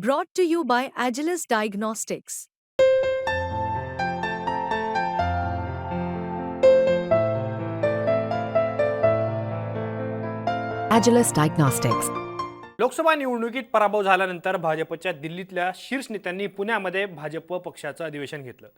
Brought to you by Agilus Diagnostics. Agilus Diagnostics. Lok Sabha निवडणुकीत पराभव झाल्यानंतर भाजपच्या दिल्लीतल्या शीर्ष नेत्यांनी पुण्यामध्ये भाजप पक्षाचं अधिवेशन घेतलं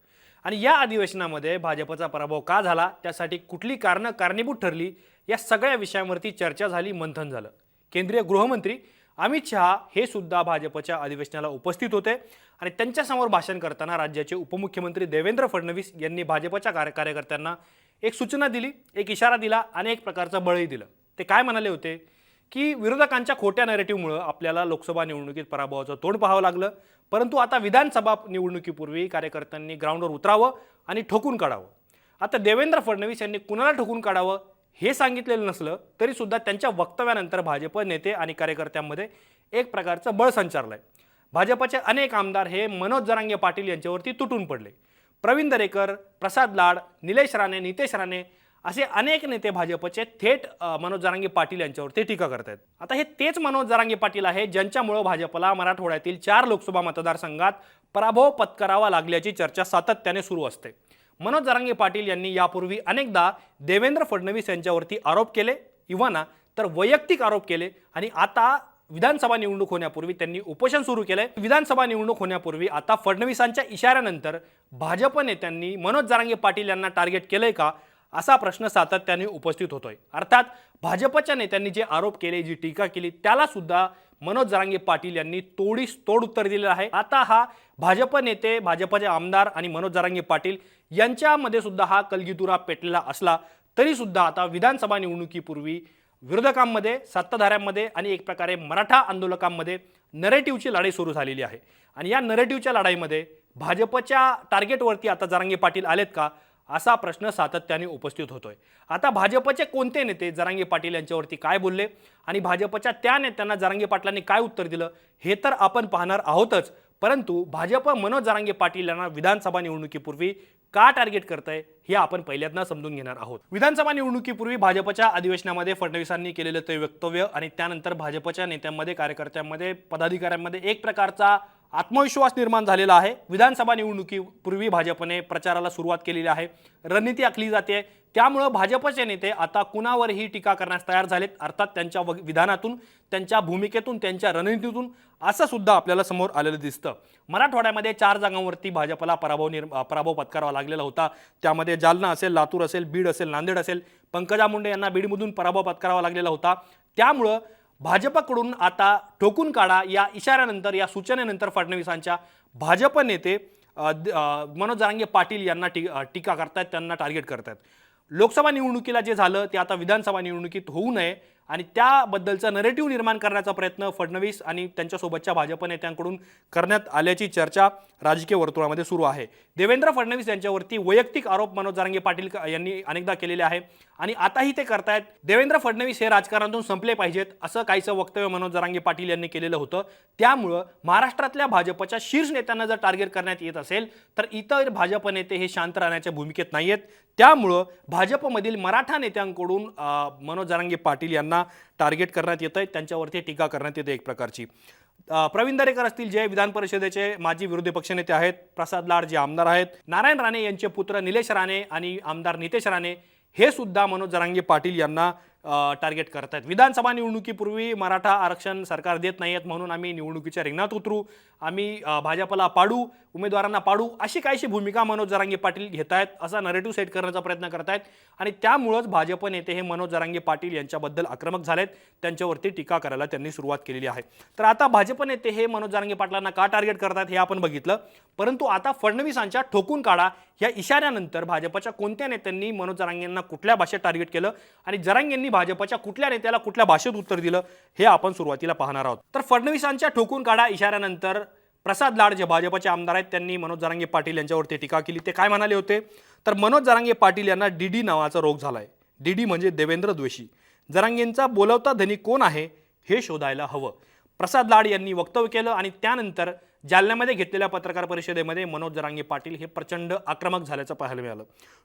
आणि या अधिवेशनामध्ये भाजपचा पराभव का झाला त्यासाठी कुठली कारणं कारणीभूत ठरली या सगळ्या विषयांवरती चर्चा झाली मंथन झालं केंद्रीय गृहमंत्री अमित शहा हे सुद्धा भाजपच्या अधिवेशनाला उपस्थित होते. आणि त्यांच्यासमोर भाषण करताना राज्याचे उपमुख्यमंत्री देवेंद्र फडणवीस यांनी भाजपच्या कार्य कार्यकर्त्यांना एक सूचना दिली एक इशारा दिला आणि एक प्रकारचं बळही दिलं. ते काय म्हणाले होते? की विरोधकांच्या खोट्या नॅरेटिव्हमुळं आपल्याला लोकसभा निवडणुकीत पराभवाचं तोंड पाहावं लागलं. परंतु आता विधानसभा निवडणुकीपूर्वी कार्यकर्त्यांनी ग्राउंडवर उतरावं आणि ठोकून काढावं. आता देवेंद्र फडणवीस यांनी कुणाला ठोकून काढावं? हे सांगितलेलं नसलं तरी सुद्धा त्यांच्या वक्तव्यानंतर भाजप नेते आणि कार्यकर्त्यांमध्ये एक प्रकारचं बळ आहे भाजपचे अनेक आमदार हे मनोज जरांगे पाटील यांच्यावरती तुटून पडले. प्रवीण दरेकर प्रसाद लाड निलेश राणे नितेश राणे असे अनेक नेते भाजपचे थेट मनोज जरांगे पाटील यांच्यावरती टीका करत आहेत आता हे तेच मनोज जरांगे पाटील आहे ज्यांच्यामुळं भाजपला मराठवाड्यातील चार लोकसभा मतदारसंघात पराभव पत्करावा लागल्याची चर्चा सातत्याने सुरू असते. मनोज जरांगे पाटील यांनी यापूर्वी अनेकदा देवेंद्र फडणवीस यांच्यावरती आरोप केले इव्हाना तर वैयक्तिक आरोप केले आणि आता विधानसभा निवडणूक होण्यापूर्वी त्यांनी उपोषण सुरू केलंय. विधानसभा निवडणूक होण्यापूर्वी आता फडणवीसांच्या इशाऱ्यानंतर भाजप नेत्यांनी मनोज जरांगे पाटील यांना टार्गेट केलंय का असा प्रश्न सातत्याने उपस्थित होतोय. अर्थात भाजपच्या नेत्यांनी जे आरोप केले जी टीका केली त्याला सुद्धा मनोज जरांगे पाटील यांनी तोडीस तोड उत्तर दिलेलं आहे. आता हा भाजप नेते भाजपचे आमदार आणि मनोज जरांगे पाटील यांच्यामध्ये सुद्धा हा कलगीतुरा पेटलेला असला तरी सुद्धा आता विधानसभा निवडणुकीपूर्वी विरोधकांमध्ये सत्ताधाऱ्यांमध्ये आणि एक प्रकारे मराठा आंदोलकांमध्ये नरेटिव्हची लढाई सुरू झालेली आहे. आणि या नरेटिव्हच्या लढाईमध्ये भाजपच्या टार्गेटवरती आता जरांगे पाटील आलेत का? असा प्रश्न सातत्याने उपस्थित होतोय. आता भाजपचे कोणते नेते जरांगे पाटील यांच्यावरती काय बोलले आणि भाजपच्या त्या नेत्यांना जरांगे पाटलांनी काय उत्तर दिलं हे तर आपण पाहणार आहोतच. परंतु भाजप मनोज जरांगे पाटील यांना विधानसभा निवडणुकीपूर्वी का टार्गेट करत आहे हे आपण पहिल्यांदा समजून घेणार आहोत. विधानसभा निवडणुकीपूर्वी भाजपच्या अधिवेशनामध्ये फडणवीसांनी केलेलं ते वक्तव्य आणि त्यानंतर भाजपच्या नेत्यांमध्ये कार्यकर्त्यांमध्ये पदाधिकाऱ्यांमध्ये एक प्रकारचा आत्मविश्वास निर्माण झालेला आहे. विधानसभा निवडणुकीपूर्वी भाजपने प्रचाराला सुरुवात केलेली आहे. रणनीती आखली जाते. त्यामुळं भाजपचे नेते आता कुणावरही टीका करण्यास तयार झालेत अर्थात त्यांच्या विधानातून त्यांच्या भूमिकेतून त्यांच्या रणनीतीतून असं सुद्धा आपल्याला समोर आलेलं दिसतं. मराठवाड्यामध्ये चार जागांवरती भाजपला पराभव निर् पराभव पत्करावा लागलेला होता. त्यामध्ये जालना असेल लातूर असेल बीड असेल नांदेड असेल पंकजा मुंडे यांना बीडमधून पराभव पत्करावा लागलेला होता. त्यामुळं भाजपकडून आता ठोकून काढा या इशाऱ्यानंतर या सूचनेनंतर फडणवीसांच्या भाजप नेते द- मनोज जारांगे पाटील यांना टी टीका करतायत त्यांना टार्गेट करतायत. लोकसभा निवडणुकीला जे झालं ते आता विधानसभा निवडणुकीत होऊ नये. आणि त्याबद्दलचा नरेटिव्ह निर्माण करण्याचा प्रयत्न फडणवीस आणि त्यांच्यासोबतच्या भाजप नेत्यांकडून करण्यात आल्याची चर्चा राजकीय वर्तुळामध्ये सुरू आहे. देवेंद्र फडणवीस यांच्यावरती वैयक्तिक आरोप मनोज जारंगे पाटील यांनी अनेकदा केलेले आहे आणि आताही ते करतायत. देवेंद्र फडणवीस हे राजकारणातून संपले पाहिजेत असं काहीसं वक्तव्य मनोज जरांगे पाटील यांनी केलेलं होतं. त्यामुळं महाराष्ट्रातल्या भाजपच्या शीर्ष नेत्यांना जर टार्गेट करण्यात येत असेल तर इतर भाजप नेते हे शांत राहण्याच्या भूमिकेत नाही आहेत त्यामुळं भाजपमधील मराठा नेत्यांकडून मनोज जरांगे पाटील यांना टार्गेट करण्यात येतं आहे त्यांच्यावरती टीका करण्यात येते एक प्रकारची. प्रवीण दरेकर असतील जे विधान परिषदेचे माजी विरोधी पक्षनेते आहेत प्रसाद लाड जे आमदार आहेत नारायण राणे यांचे पुत्र निलेश राणे आणि आमदार नितेश राणे हे सुद्धा मनोज जरांगे पाटील यांना टार्गेट करत आहेत विधानसभा निवडणुकीपूर्वी मराठा आरक्षण सरकार देत नाही आहेत म्हणून आम्ही निवडणुकीच्या रिंगणात उतरू. आम्ही भाजपला पाडू उमेदवारांना पाडू अशी काहीशी भूमिका मनोज जरांगे पाटील घेत आहेत असा नरेटिव्ह सेट करण्याचा प्रयत्न करत आहेत आणि त्यामुळंच भाजप नेते हे मनोज जरांगे पाटील यांच्याबद्दल आक्रमक झालेत. त्यांच्यावरती टीका करायला त्यांनी सुरुवात केलेली आहे. तर आता भाजप नेते हे मनोज जरांगे पाटलांना का टार्गेट करतात हे आपण बघितलं. परंतु आता फडणवीसांच्या ठोकून काढा या इशाऱ्यानंतर भाजपच्या कोणत्या नेत्यांनी मनोज जरांगेंना कुठल्या भाषेत टार्गेट केलं? आणि जरांगेंनी भाजपच्या कुठल्या नेत्याला कुठल्या भाषेत उत्तर दिलं हे आपण सुरुवातीला पाहणार आहोत. तर फडणवीसांच्या ठोकून काढा इशाऱ्यानंतर प्रसाद लाड जे भाजपचे आमदार आहेत त्यांनी मनोज जरांगे पाटील यांच्यावरती टीका केली. ते काय म्हणाले होते? तर मनोज जरांगे पाटील यांना डीडी नावाचा रोग झालाय. डीडी म्हणजे देवेंद्र द्वेषी. जरांगेंचा बोलवता धनी कोण आहे हे शोधायला हवं. प्रसाद लाड यांनी वक्तव्य केलं आणि त्यानंतर जालन्यामध्ये घेतलेल्या पत्रकार परिषदेमध्ये मनोज जरांगे पाटील हे प्रचंड आक्रमक झाल्याचं पाहायला मिळालं.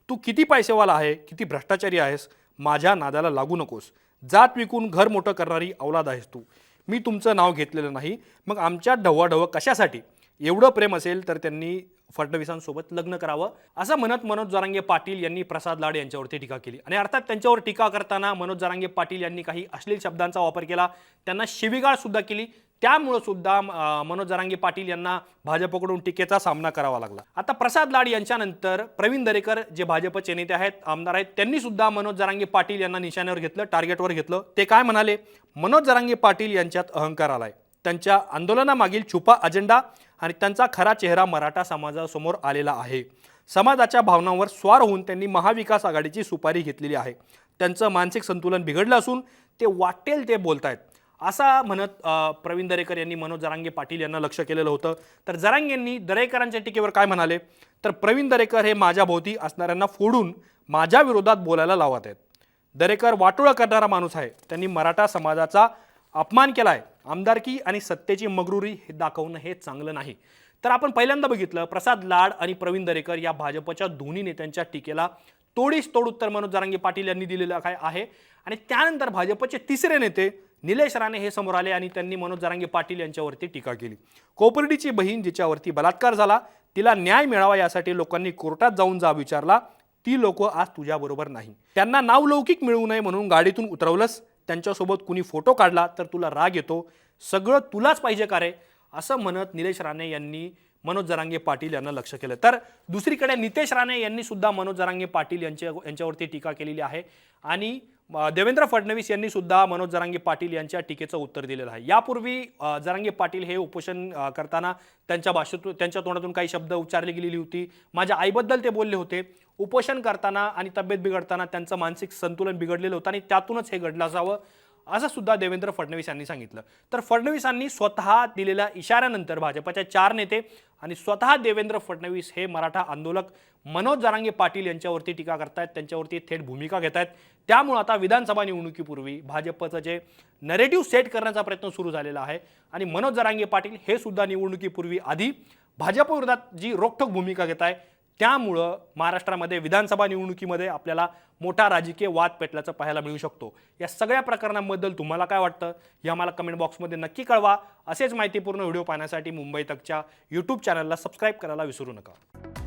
तू किती पैसेवाला आहे किती भ्रष्टाचारी आहेस माझ्या नादाला लागू नकोस. जात विकून घर मोठं करणारी औलाद आहेस तू. मी तुमचं नाव घेतलेलं नाही. मग आमच्या ढवळाढवळ कशासाठी? एवढं प्रेम असेल तर त्यांनी फडणवीसांसोबत लग्न करावं. असं म्हणत मनोज जारांगे पाटील यांनी प्रसाद लाड यांच्यावरती टीका केली. आणि अर्थात त्यांच्यावर टीका करताना मनोज जारांगे पाटील यांनी काही अश्लील शब्दांचा वापर केला. त्यांना शिवीगाळ सुद्धा केली. त्यामुळं सुद्धा मनोज जरांगे पाटील यांना भाजपकडून टीकेचा सामना करावा लागला. आता प्रसाद लाड यांच्यानंतर प्रवीण दरेकर जे भाजपचे नेते आहेत आमदार आहेत त्यांनी सुद्धा मनोज जरांगे पाटील यांना निशाण्यावर घेतलं टार्गेटवर घेतलं. ते काय म्हणाले? मनोज जरांगे पाटील यांच्यात अहंकार आलाय. त्यांच्या आंदोलनामागील छुपा अजेंडा आणि त्यांचा खरा चेहरा मराठा समाजासमोर आलेला आहे. समाजाच्या भावनांवर स्वार होऊन त्यांनी महाविकास आघाडीची सुपारी घेतलेली आहे. त्यांचं मानसिक संतुलन बिघडलं असून ते वाटेल ते बोलतायत. असा म्हणत प्रवीण दरेकर यांनी मनोज जरांगे पाटील यांना लक्ष केलेलं होतं. तर जरांगे यांनी दरेकरांच्या टीकेवर काय म्हणाले? तर प्रवीण दरेकर हे माझ्याभोवती असणाऱ्यांना फोडून माझ्या विरोधात बोलायला लावत आहेत. दरेकर वाटोळा करणारा माणूस आहे. त्यांनी मराठा समाजाचा अपमान केला आहे आमदारकी आणि सत्तेची मगरुरी हे दाखवणं हे चांगलं नाही. तर आपण पहिल्यांदा बघितलं प्रसाद लाड आणि प्रवीण दरेकर या भाजपच्या दोन्ही नेत्यांच्या टीकेला तोडीस तोड उत्तर मनोज जरांगे पाटील यांनी दिलेलं काय आहे? आणि त्यानंतर भाजपचे तिसरे नेते निलेश राणे हे समोर आले आणि त्यांनी मनोज जरांगे पाटील यांच्यावरती टीका केली. कोपर्डीची बहीण जिच्यावरती बलात्कार झाला तिला न्याय मिळावा यासाठी लोकांनी कोर्टात जाऊन जा विचारला. ती लोक आज तुझ्याबरोबर नाही. त्यांना नावलौकिक मिळू नये म्हणून गाडीतून उतरवलंस. त्यांच्यासोबत कुणी फोटो काढला तर तुला राग येतो. सगळं तुलाच पाहिजे का रे? असं म्हणत निलेश राणे यांनी मनोज जरांगे पाटील यांना लक्ष केलं. तर दुसरीकडे नितेश राणे यांनी सुद्धा मनोज जरांगे पाटील यांच्या यांच्यावरती टीका केलेली आहे. आणि देवेंद्र फडणवीस यांनी सुद्धा मनोज जरांगे पाटील यांच्या टीकेचं उत्तर दिलेलं आहे. यापूर्वी जरांगे पाटील हे उपोषण करताना त्यांच्या भाषेतून त्यांच्या तोंडातून काही शब्द उच्चारली गेलेली होती. माझ्या आईबद्दल ते बोलले होते. उपोषण करताना आणि तब्येत बिघडताना त्यांचं मानसिक संतुलन बिघडलेलं होतं आणि त्यातूनच हे घडलं असावं. असं सुद्धा देवेंद्र फडणवीस यांनी सांगितलं. तर फडणवीसांनी स्वतः दिलेल्या इशाऱ्यानंतर भाजपाच्या चार नेते आणि स्वतः देवेंद्र फडणवीस हे मराठा आंदोलक मनोज जरांगे पाटील यांच्यावरती टीका करतायत त्यांच्यावरती थेट भूमिका घेत आहेत त्यामुळं आता विधानसभा निवडणुकीपूर्वी भाजपचं जे नरेटिव्ह सेट करण्याचा प्रयत्न सुरू झालेला आहे आणि मनोज जरांगे पाटील हे सुद्धा निवडणुकीपूर्वी आधी भाजपविरोधात जी रोखठोक भूमिका घेत आहे त्यामुळं महाराष्ट्रामध्ये विधानसभा निवडणुकीमध्ये आपल्याला मोठा राजकीय वाद पेटल्याचं पाहायला मिळू शकतो. या सगळ्या प्रकरणांबद्दल तुम्हाला काय वाटतं? हे आम्हाला कमेंट बॉक्समध्ये नक्की कळवा. असेच माहितीपूर्ण व्हिडिओ पाहण्यासाठी मुंबई तकच्या यूट्यूब चॅनलला सबस्क्राईब करायला विसरू नका.